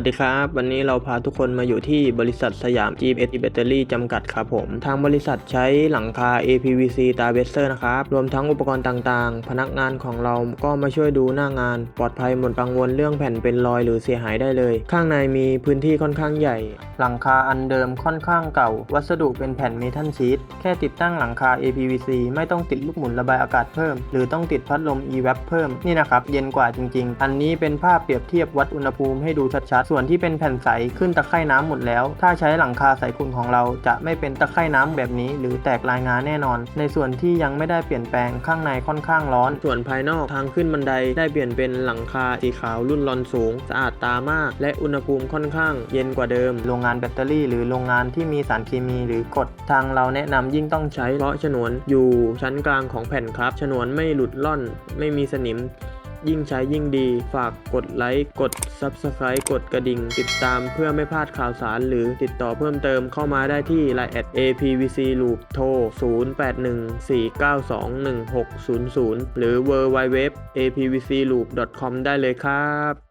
วัสดีครับ วันนี้เราพาทุกคนมาอยู่ที่บริษัทสยาม GS Battery จำกัดครับผม ทางบริษัทใช้หลังคา APVC ตาเบสเซอร์นะครับ รวมทั้งอุปกรณ์ต่างๆ พนักงานของเราก็มาช่วยดูหน้างาน ปลอดภัยหมดกังวลเรื่องแผ่นเป็นรอยหรือเสียหายได้เลย ข้างในมีพื้นที่ค่อนข้างใหญ่ หลังคาอันเดิมค่อนข้างเก่า วัสดุเป็นแผ่นเมทัลชีตแค่ติดตั้งหลังคา APVC ไม่ต้องติดลูกหมุนระบายอากาศเพิ่ม หรือต้องติดพัดลม e-vap เพิ่มนี่นะครับเย็นกว่าจริง ๆ อันนี้เป็นภาพเปรียบเทียบวัดอุณหภูมิให้ดูชัดๆส่วนที่เป็นแผ่นใสขึ้นตะไคร่น้ำหมดแล้ว ถ้าใช้หลังคาใสคุณของเราจะไม่เป็นตะไคร่น้ำแบบนี้ หรือแตกลายงาแน่นอน ในส่วนที่ยังไม่ได้เปลี่ยนแปลงข้างในค่อนข้างร้อน ส่วนภายนอกทางขึ้นบันไดได้เปลี่ยนเป็นหลังคาสีขาวรุ่นรอนสูง สะอาดตามาก และอุณหภูมิค่อนข้าง เย็นกว่าเดิม โรงงานแบตเตอรี่ หรือโรงงานที่มีสารเคมีหรือกดทางเราแนะนำยิ่งต้องใช้เพราะฉนวนอยู่ชั้นกลางของแผ่นครับ ฉนวนไม่หลุดล่อน ไม่มีสนิม ยิ่งใช้ยิ่งดี ฝากกดไลค์ กด Subscribe กดกระดิ่ง ติดตามเพื่อไม่พลาดข่าวสาร หรือติดต่อเพิ่มเติมเข้ามาได้ที่ l i น์ APVC Loop โทร 0814921600 หรือ w w w apvcloop com ได้เลยครับ